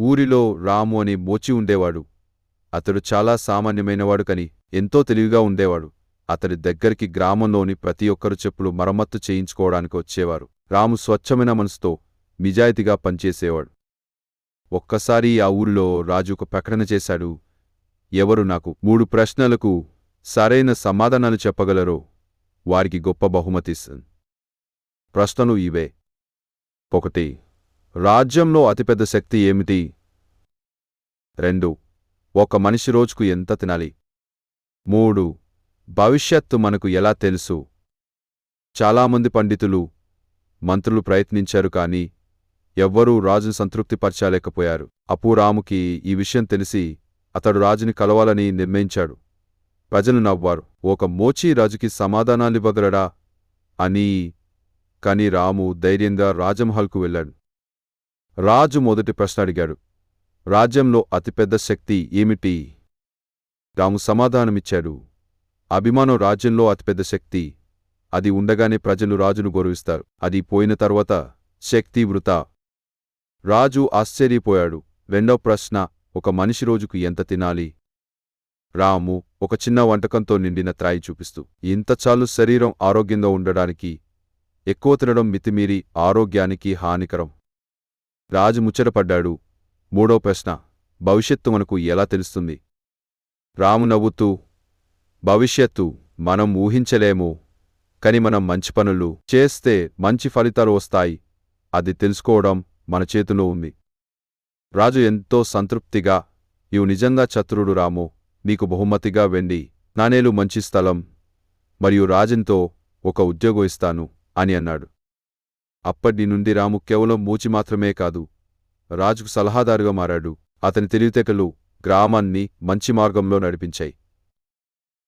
ఊరిలో రాము అని మోచి ఉండేవాడు. అతడు చాలా సామాన్యమైనవాడు కని ఎంతో తెలివిగా ఉండేవాడు. అతడి దగ్గరికి గ్రామంలోని ప్రతి ఒక్కరు చెప్పులు మరమ్మత్తు చేయించుకోవడానికి వచ్చేవారు. రాము స్వచ్ఛమైన మనసుతో నిజాయితీగా పనిచేసేవాడు. ఒక్కసారి ఆ ఊరిలో రాజు ఒక ప్రకటన చేశాడు. ఎవరు నాకు మూడు ప్రశ్నలకు సరైన సమాధానాలు చెప్పగలరో వారికి గొప్ప బహుమతిస్తుంది ప్రశ్నలు ఇవే. ఒకటి రాజ్యంలో అతిపెద్ద శక్తి ఏమిటి? రెండు. ఒక మనిషి రోజుకు ఎంత తినాలి? మూడు. భవిష్యత్తు మనకు ఎలా తెలుసు? చాలామంది పండితులు మంత్రులు ప్రయత్నించారు కాని ఎవ్వరూ రాజును సంతృప్తిపరచలేకపోయారు. అపూరాముకి ఈ విషయం తెలిసి అతడు రాజుని కలవాలని నిర్ణయించాడు. ప్రజలు నవ్వారు. ఒక మోచీ రాజుకి సమాధానాలివ్వగలడా? అని. కాని రాము ధైర్యంగా రాజమహల్కు వెళ్ళాడు. రాజు మొదటి ప్రశ్న అడిగాడు. రాజ్యంలో అతిపెద్ద శక్తి ఏమిటి? రాము సమాధానమిచ్చాడు. అభిమానం రాజ్యంలో అతిపెద్ద శక్తి. అది ఉండగానే ప్రజలు రాజును గౌరవిస్తారు. అది పోయిన తర్వాత శక్తి వృత. రాజు ఆశ్చర్యపోయాడు. రెండో ప్రశ్న ఒక మనిషి రోజుకు ఎంత తినాలి? రాము ఒక చిన్న వంటకంతో నిండిన త్రాయి చూపిస్తూ ఇంత చాలు శరీరం ఆరోగ్యంగా ఉండడానికి ఎక్కువ తినడం మితిమీరి ఆరోగ్యానికి హానికరం. రాజు ముచ్చటపడ్డాడు. మూడో ప్రశ్న భవిష్యత్తు మనకు ఎలా తెలుస్తుంది? రాము నవ్వుతూ భవిష్యత్తు మనం ఊహించలేము కని మనం మంచి పనులు చేస్తే మంచి ఫలితాలు వస్తాయి. అది తెలుసుకోవడం మన చేతిలో ఉంది. రాజు ఎంతో సంతృప్తిగా ఇవు నిజంగా చతురుడు రాము నీకు బహుమతిగా వెండి నానేలు మంచి స్థలం మరియు రాజంతో ఒక ఉద్యోగం ఇస్తాను అని అన్నాడు. అప్పటి నుండి రాము కేవలం మూచి మాత్రమే కాదు రాజుకు సలహాదారుగా మారాడు. అతని తెలివితేటలు గ్రామాన్ని మంచి మార్గంలో నడిపించాయి.